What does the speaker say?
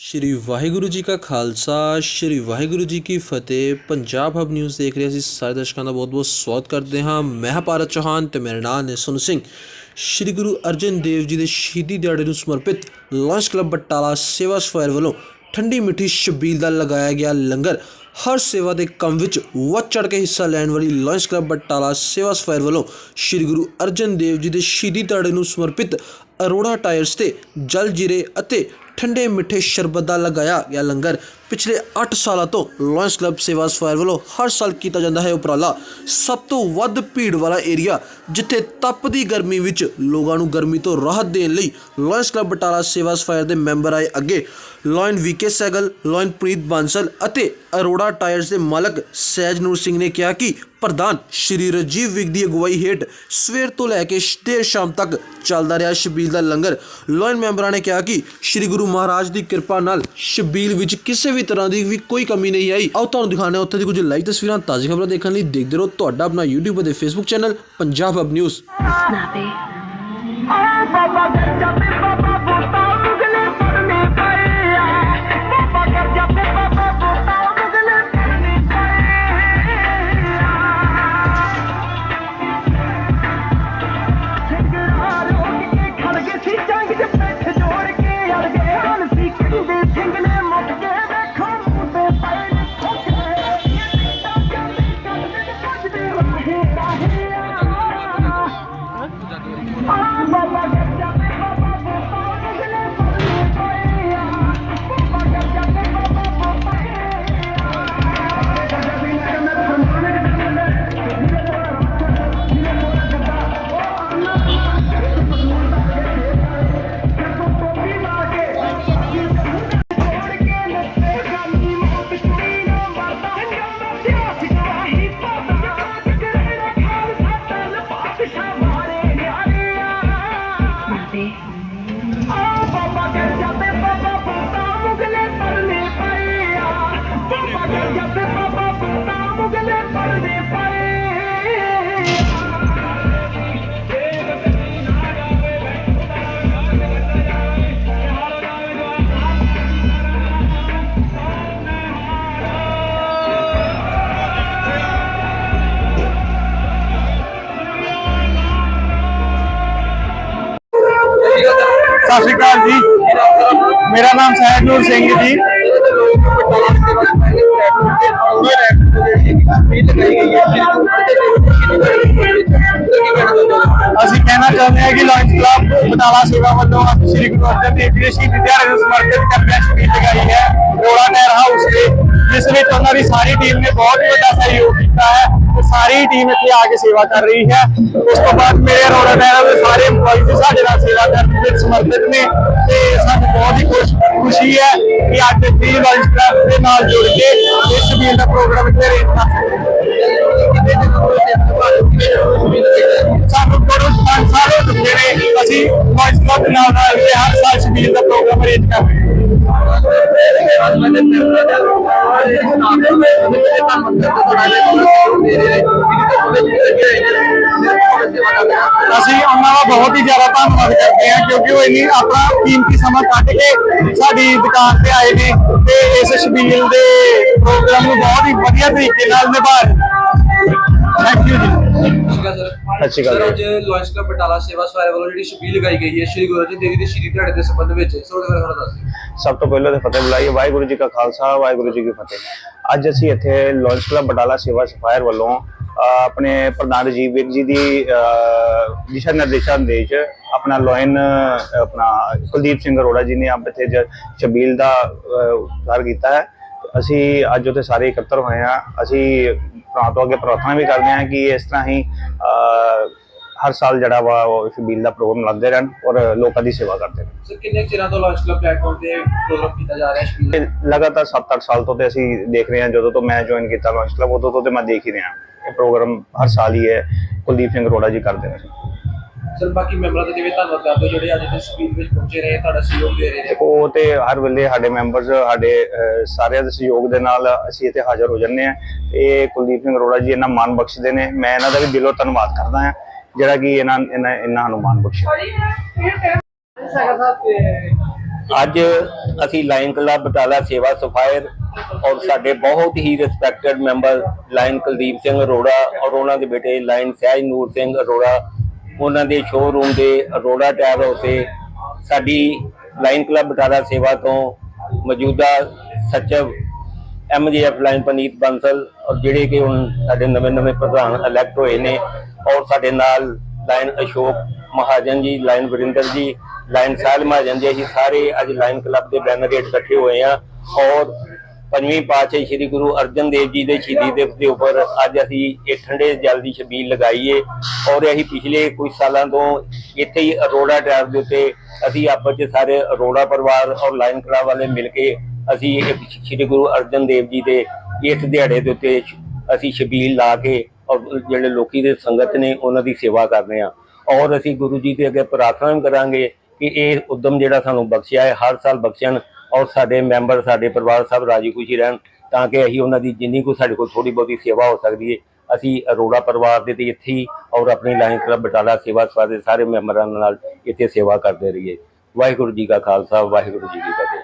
ਸ਼੍ਰੀ ਵਾਹਿਗੁਰੂ ਜੀ ਕਾ ਖਾਲਸਾ, ਸ਼੍ਰੀ ਵਾਹਿਗੁਰੂ ਜੀ ਕੀ ਫਤਿਹ। Punjab Hub news ਦੇਖ ਰਹੇ ਅਸੀਂ ਸਾਰੇ ਦਰਸ਼ਕਾਂ ਦਾ ਬਹੁਤ-ਬਹੁਤ ਸਵਾਗਤ ਕਰਦੇ ਹਾਂ। ਮੈਂ ਹਾਂ ਭਾਰਤ ਚੌਹਾਨ ਤੇ ਮੇਰਾ ਨਾਮ ਹੈ ਸੁਨ ਸਿੰਘ। ਸ਼੍ਰੀ ਗੁਰੂ ਅਰਜਨ ਦੇਵ ਜੀ ਦੇ ਸ਼ਹੀਦੀ ਦਿਹਾੜੇ ਨੂੰ ਸਮਰਪਿਤ ਲਾਂਚ ਕਲੱਬ ਬਟਾਲਾ ਸੇਵਾ ਸਫਾਇਰ ਵੱਲੋਂ ਠੰਡੀ ਮਿੱਠੀ ਸ਼ਬੀਲ ਦਾ ਲਗਾਇਆ ਗਿਆ ਲੰਗਰ। ਹਰ ਸੇਵਾ ਦੇ ਕੰਮ ਵਿੱਚ ਵੱਧ ਚੜ ਕੇ ਹਿੱਸਾ ਲੈਣ ਵਾਲੀ ਲਾਇਨਸ ਕਲੱਬ ਬਟਾਲਾ ਸੇਵਾ ਸਫਾਇਰ ਵੱਲੋਂ ਸ੍ਰੀ ਗੁਰੂ ਅਰਜਨ ਦੇਵ ਜੀ ਦੇ ਸ਼ਹੀਦੀ ਦਿਹਾੜੇ ਨੂੰ ਸਮਰਪਿਤ ਅਰੋੜਾ ਟਾਇਰਸ ਤੇ ਜਲ ਜੀਰੇ ਅਤੇ ਠੰਡੇ ਮਿੱਠੇ ਸ਼ਰਬਤ ਦਾ ਲਗਾਇਆ ਗਿਆ ਲੰਗਰ। ਪਿਛਲੇ 8 ਸਾਲਾਂ ਤੋਂ ਲਾਇਨਸ ਕਲੱਬ ਸੇਵਾ ਸਫਾਇਰ ਵੱਲੋਂ ਹਰ ਸਾਲ ਕੀਤਾ ਜਾਂਦਾ ਹੈ ਉਪਰਾਲਾ। ਸਭ ਤੋਂ ਵੱਧ ਭੀੜ ਵਾਲਾ ਏਰੀਆ, ਜਿੱਥੇ ਤਪਦੀ ਗਰਮੀ ਵਿੱਚ ਲੋਕਾਂ ਨੂੰ ਗਰਮੀ ਤੋਂ ਰਾਹਤ ਦੇਣ ਲਈ ਲਾਇਨਸ ਕਲੱਬ ਬਟਾਲਾ ਸੇਵਾ ਸਫਾਇਰ ਦੇ ਮੈਂਬਰ ਆਏ ਅੱਗੇ। Lion VK Sehgal, lion Preet Bansal ਅਤੇ ਅਰੋੜਾ ਟਾਇਰਸ ਦੇ ਮਾਲਕ ਸਹਿਜ ਨੂਰ ਸਿੰਘ ਨੇ ਕਿਹਾ ਕਿ ਪ੍ਰਧਾਨ ਸ਼੍ਰੀ ਰਜੀਵ ਵਿਗ ਦੀ ਅਗਵਾਈ ਹੇਠ ਸਵੇਰ ਤੋਂ ਲੈ ਕੇ ਦੇਰ ਸ਼ਾਮ ਤੱਕ ਚੱਲਦਾ ਰਿਹਾ ਸ਼ਬੀਲ ਦਾ ਲੰਗਰ। ਲਾਇਨ ਮੈਂਬਰਾਂ ਨੇ ਕਿਹਾ ਕਿ ਸ਼੍ਰੀ ਗੁਰੂ ਮਹਾਰਾਜ ਦੀ ਕਿਰਪਾ ਨਾਲ ਸ਼ਬੀਲ ਵਿੱਚ ਕਿਸੇ ਵੀ ਤਰ੍ਹਾਂ ਦੀ ਵੀ ਕੋਈ ਕਮੀ ਨਹੀਂ ਆਈ। ਆਓ ਤੁਹਾਨੂੰ ਦਿਖਾਉਂਦੇ ਹਾਂ ਉੱਥੇ ਦੀ ਕੁਝ ਲਾਈਵ ਤਸਵੀਰਾਂ, ਤਾਜ਼ੀ ਖਬਰਾਂ ਦੇਖਣ ਲਈ ਦੇਖਦੇ ਰਹੋ ਤੁਹਾਡਾ ਆਪਣਾ YouTube ਅਤੇ Facebook channel Punjab Hub News ਸਤਿ ਸ਼੍ਰੀ ਅਕਾਲ ਜੀ। ਮੇਰਾ ਨਾਮ ਸਹਿਜਨੂਰ ਸਿੰਘ ਜੀ। ਅਸੀਂ ਕਹਿਣਾ ਚਾਹੁੰਦੇ ਹਾਂ ਕਿ ਲਾਇਨਸ ਕਲੱਬ ਬਟਾਲਾ ਸੇਵਾ ਵੱਲੋਂ ਅੱਜ ਸ੍ਰੀ ਗੁਰੂ ਅਰਜਨ ਦੇਵ ਜੀ ਦੇ ਸ਼ਹੀਦੀ ਦਿਹਾੜੇ ਨੂੰ ਸਮਰਪਿਤ ਕਰਦਿਆਂ ਸ਼ਬੀਲ ਲਗਾਈ ਹੈ। ਰੋਲਾ ਨਹਿਰ ਹਾਊਸ ਤੇ ਜਿਸ ਵਿੱਚ ਉਹਨਾਂ ਦੀ ਸਾਰੀ ਟੀਮ ਨੇ ਬਹੁਤ ਹੀ ਵੱਡਾ ਸਹਿਯੋਗ ਕੀਤਾ ਹੈ ਤੇ ਸਾਰੀ ਟੀਮ ਇੱਥੇ ਆ ਕੇ ਸੇਵਾ ਕਰ ਰਹੀ ਹੈ। ਉਸ ਤੋਂ ਬਾਅਦ ਮੇਰੇ ਰੋਲਾ ਨਹਿਰ ਦੇ ਸਾਰੇ EMPLOYEES ਸਾਡੇ ਨਾਲ ਸੇਵਾ ਕਰਨ ਵਿੱਚ ਸਮਰਪਿਤ ਨੇ ਤੇ ਸਾਨੂੰ ਬਹੁਤ ਹੀ ਖੁਸ਼ੀ ਹੈ ਕਿ ਅੱਜ ਅਸੀਂ ਲਾਇਨਸ ਕਲੱਬ ਦੇ ਨਾਲ ਜੁੜ ਕੇ ਇਸ ਸ਼ਬੀਲ ਦਾ ਪ੍ਰੋਗਰਾਮ ਇੱਥੇ ਅਰੇਂਜ ਕਰ ਸਾਨੂੰ ਕੋਲੋਂ ਪੰਜ ਸਾਲ ਹੋ ਚੁੱਕੇ ਨੇ, ਅਸੀਂ ਲਾਇਨਸ ਕਲੱਬ ਦੇ ਨਾਲ ਨਾਲ ਹਰ ਸਾਲ ਸ਼ਬੀਲ ਦਾ ਪ੍ਰੋਗਰਾਮ ਅਰੇਂਜ ਕਰ ਰਹੇ ਹਾਂ। ਬਹੁਤ ਹੀ ਜ਼ਿਆਦਾ ਧੰਨਵਾਦ ਕਰਦੇ ਹਾਂ ਕਿਉਂਕਿ ਉਹ ਇੰਨੀ ਆਪਣਾ ਕੀਮਤੀ ਸਮਾਂ ਕੱਢ ਕੇ ਸਾਡੀ ਦੁਕਾਨ ਤੇ ਆਏ ਨੇ ਤੇ ਇਸ ਸ਼ਬੀਲ ਦੇ ਪ੍ਰੋਗਰਾਮ ਨੂੰ ਬਹੁਤ ਹੀ ਵਧੀਆ ਤਰੀਕੇ ਨਾਲ ਨਿਭਾ ਰਹੇ ਥੈਂਕ ਯੂ ਜੀ। ਸਰ। ਸਤਿ ਸ਼੍ਰੀ ਅਕਾਲ ਸਰ ਅੱਜ ਲਾਇਨਸ ਕਲੱਬ ਬਟਾਲਾ ਸੇਵਾ ਸਫਾਇਰ ਵੱਲੋਂ ਜਿਹੜੀ ਛਬੀਲ ਲਗਾਈ ਗਈ ਹੈ ਸ੍ਰੀ ਗੁਰੂ ਅਰਜਨ ਦੇਵ ਜੀ ਦੇ ਸ਼ਹੀਦੀ ਦਿਹਾੜੇ ਦੇ ਸੰਬੰਧ ਵਿੱਚ ਸੋ ਉਹਦੇ ਬਾਰੇ ਥੋੜਾ ਦੱਸ ਸਭ ਤੋਂ ਪਹਿਲਾਂ ਤੇ ਫਤਿਹ ਬੁਲਾਈਏ। ਵਾਹਿਗੁਰੂ ਜੀ ਕਾ ਖਾਲਸਾ ਵਾਹਿਗੁਰੂ ਜੀ ਕੀ ਫਤਿਹ। ਅੱਜ ਅਸੀਂ ਇੱਥੇ ਲਾਇਨਸ ਕਲੱਬ ਬਟਾਲਾ ਸੇਵਾ ਸਫਾਇਰ ਵੱਲੋਂ ਆਪਣੇ ਪ੍ਰਧਾਨ ਰਾਜੀਵ ਵਿਕ ਜੀ ਦੀ ਦਿਸ਼ਾ ਨਿਰਦੇਸ਼ਾਂ ਦੇ ਵਿੱਚ ਆਪਣਾ ਲਾਇਨ ਆਪਣਾ ਕੁਲਦੀਪ ਸਿੰਘ ਅਰੋੜਾ ਜੀ ਨੇ ਆਪ ਇੱਥੇ ਛਬੀਲ ਦਾ ਉਤਾਰ ਕੀਤਾ ਹੈ। ਅਸੀਂ ਅੱਜ ਉੱਥੇ ਸਾਰੇ ਇਕੱਤਰ ਹੋਏ ਹਾਂ। ਅਸੀਂ ਪ੍ਰਾਂਤ ਤੋਂ ਅੱਗੇ ਪ੍ਰਾਰਥਨਾ ਵੀ ਕਰਦੇ ਹਾਂ ਕਿ ਇਸ ਤਰ੍ਹਾਂ ਹੀ ਹਰ ਸਾਲ ਜਿਹੜਾ ਵਾ ਉਹ ਛਬੀਲ ਦਾ ਪ੍ਰੋਗਰਾਮ ਲਾਉਂਦੇ ਰਹਿਣ ਔਰ ਲੋਕਾਂ ਦੀ ਸੇਵਾ ਕਰਦੇ ਰਹਿਣ। ਸਰ ਕਿੰਨੇ ਚਿਰਾਂ ਤੋਂ ਲਾਇਨਸ ਕਲੱਬ ਪਲੇਟਫਾਰਮ ਤੇ ਪ੍ਰੋਗਰਾਮ ਕੀਤਾ ਜਾ ਰਿਹਾ ਇਹ ਲਗਾਤਾਰ 7-8 ਸਾਲ ਤੋਂ ਤੇ ਅਸੀਂ ਦੇਖ ਰਹੇ ਹਾਂ। ਜਦੋਂ ਤੋਂ ਮੈਂ ਜੁਆਇਨ ਕੀਤਾ ਲਾਂਚ ਕਲੱਬ ਉਦੋਂ ਤੋਂ ਤੇ ਮੈਂ ਦੇਖ ਹੀ ਰਿਹਾ। ਇਹ ਪ੍ਰੋਗਰਾਮ ਹਰ ਸਾਲ ਹੀ ਹੈ। ਕੁਲਦੀਪ ਸਿੰਘ ਅਰੋੜਾ ਜੀ ਕਰਦੇ ਨੇ। ਸਰ ਬਾਕੀ ਮੈਂਬਰਾਂ ਦਾ ਜਿਵੇਂ ਧੰਨਵਾਦ ਕਰਦੇ ਹੋ ਜਿਹੜੇ ਅੱਜ ਦੇ ਛਬੀਲ ਵਿੱਚ ਪਹੁੰਚੇ ਰਹੇ ਤੁਹਾਡਾ ਸਹਿਯੋਗ ਦੇ ਰਹੇ ਨੇ। ਉਹ ਤੇ ਹਰ ਵੇਲੇ ਸਾਡੇ ਮੈਂਬਰਸ ਸਾਡੇ ਸਾਰਿਆਂ ਦੇ ਸਹਿਯੋਗ ਦੇ ਨਾਲ ਅਸੀਂ ਇੱਥੇ ਹਾਜ਼ਰ ਹੋ ਜੰਨੇ ਆ ਤੇ ਕੁਲਦੀਪ ਸਿੰਘ ਅਰੋੜਾ ਜੀ ਇਹਨਾਂ ਮਾਨ ਬਖਸ਼ਦੇ ਨੇ। ਮੈਂ ਇਹਨਾਂ ਦਾ ਵੀ ਦਿਲੋਂ ਧੰਨਵਾਦ ਕਰਦਾ ਹਾਂ ਜਿਹੜਾ ਕਿ ਇਹਨਾਂ ਇਹਨਾਂ ਇਹਨਾਂ ਨੂੰ ਮਾਨ ਬਖਸ਼ਿਆ। ਅੱਜ ਅਸੀਂ ਲਾਇਨ ਕਲੱਬ ਬਟਾਲਾ ਸੇਵਾ ਸਫਾਇਰ ਔਰ ਸਾਡੇ ਬਹੁਤ ਹੀ respected member Lion Kuldeep Singh Arora ਔਰ ਉਹਨਾਂ ਦੇ ਬੇਟੇ ਲਾਇਨ ਸਹਿਜ ਨੂਰ ਸਿੰਘ ਅਰੋੜਾ, ਉਹਨਾਂ ਦੇ ਸ਼ੋਰੂਮ ਦੇ ਅਰੋੜਾ ਟਾਇਰ ਹਾਊਸ ਸਾਡੀ ਲਾਇਨ ਕਲੱਬ ਬਟਾਲਾ ਸੇਵਾ ਤੋਂ ਮੌਜੂਦਾ ਸਚਿਵ ਐਮਜੀਐਫ ਲਾਈਨ ਪਨੀਤ ਬੰਸਲ ਔਰ ਜਿਹੜੇ ਕਿ ਹੁਣ ਸਾਡੇ ਨਵੇਂ ਨਵੇਂ ਪ੍ਰਧਾਨ ਇਲੈਕਟ ਹੋਏ ਨੇ ਔਰ ਸਾਡੇ ਨਾਲ ਲਾਈਨ ਅਸ਼ੋਕ ਮਹਾਜਨ ਜੀ ਲਾਈਨ ਵਰਿੰਦਰ ਜੀ ਲਾਈਨ ਸਾਹਿਲ ਮਹਾਜਨ ਜੀ, ਅਸੀਂ ਸਾਰੇ ਅੱਜ ਲਾਈਨ ਕਲੱਬ ਦੇ ਬੈਨਰ ਹੇਠ ਇਕੱਠੇ ਹੋਏ ਆ ਔਰ ਪੰਜਵੀਂ ਪਾਤਸ਼ਾਹ ਸ੍ਰੀ ਗੁਰੂ ਅਰਜਨ ਦੇਵ ਜੀ ਦੇ ਸ਼ਹੀਦੀ ਦਿਵਸ ਦੇ ਉੱਪਰ ਅੱਜ ਅਸੀਂ ਇਹ ਠੰਡੇ ਜਲ ਦੀ ਛਬੀਲ ਲਗਾਈਏ ਔਰ ਅਸੀਂ ਪਿਛਲੇ ਕੁਝ ਸਾਲਾਂ ਤੋਂ ਇੱਥੇ ਹੀ ਅਰੋੜਾ ਟੈਰ ਦੇ ਉੱਤੇ ਅਸੀਂ ਆਪਸ ਵਿੱਚ ਸਾਰੇ ਅਰੋੜਾ ਪਰਿਵਾਰ ਔਰ ਲਾਈਨ ਕਲਾ ਵਾਲੇ ਮਿਲ ਕੇ ਅਸੀਂ ਇੱਕ ਸ੍ਰੀ ਗੁਰੂ ਅਰਜਨ ਦੇਵ ਜੀ ਦੇ ਇਸ ਦਿਹਾੜੇ ਦੇ ਉੱਤੇ ਅਸੀਂ ਛਬੀਲ ਲਾ ਕੇ ਔਰ ਜਿਹੜੇ ਲੋਕੀ ਦੇ ਸੰਗਤ ਨੇ ਉਹਨਾਂ ਦੀ ਸੇਵਾ ਕਰਦੇ ਆ ਔਰ ਅਸੀਂ ਗੁਰੂ ਜੀ ਦੇ ਅੱਗੇ ਪ੍ਰਾਰਥਨਾ ਵੀ ਕਰਾਂਗੇ ਕਿ ਇਹ ਉਦਮ ਜਿਹੜਾ ਸਾਨੂੰ ਬਖਸ਼ਿਆ ਹੈ, ਹਰ ਸਾਲ ਬਖਸ਼ਣ ਔਰ ਸਾਡੇ ਮੈਂਬਰ, ਸਾਡੇ ਪਰਿਵਾਰ ਸਭ ਰਾਜੀ ਖੁਸ਼ੀ ਰਹਿਣ ਤਾਂ ਕਿ ਅਸੀਂ ਉਹਨਾਂ ਦੀ ਜਿੰਨੀ ਕੋ ਸਾਡੇ ਕੋਲ ਥੋੜੀ ਬਹੁਤੀ ਸੇਵਾ ਹੋ ਸਕਦੀ ਹੈ ਅਸੀਂ ਅਰੋੜਾ ਪਰਿਵਾਰ ਦੇ ਤੇ ਇੱਥੇ ਹੀ ਔਰ ਆਪਣੀ ਲਾਈਨ ਕਲੱਬ ਬਟਾਲਾ ਸੇਵਾ ਸਭਾ ਦੇ ਸਾਰੇ ਮੈਂਬਰਾਂ ਨਾਲ ਇੱਥੇ ਸੇਵਾ ਕਰਦੇ ਰਹੀਏ। ਵਾਹਿਗੁਰੂ ਜੀ ਕਾ ਖਾਲਸਾ, ਵਾਹਿਗੁਰੂ ਜੀ ਕੀ ਫਤਿਹ।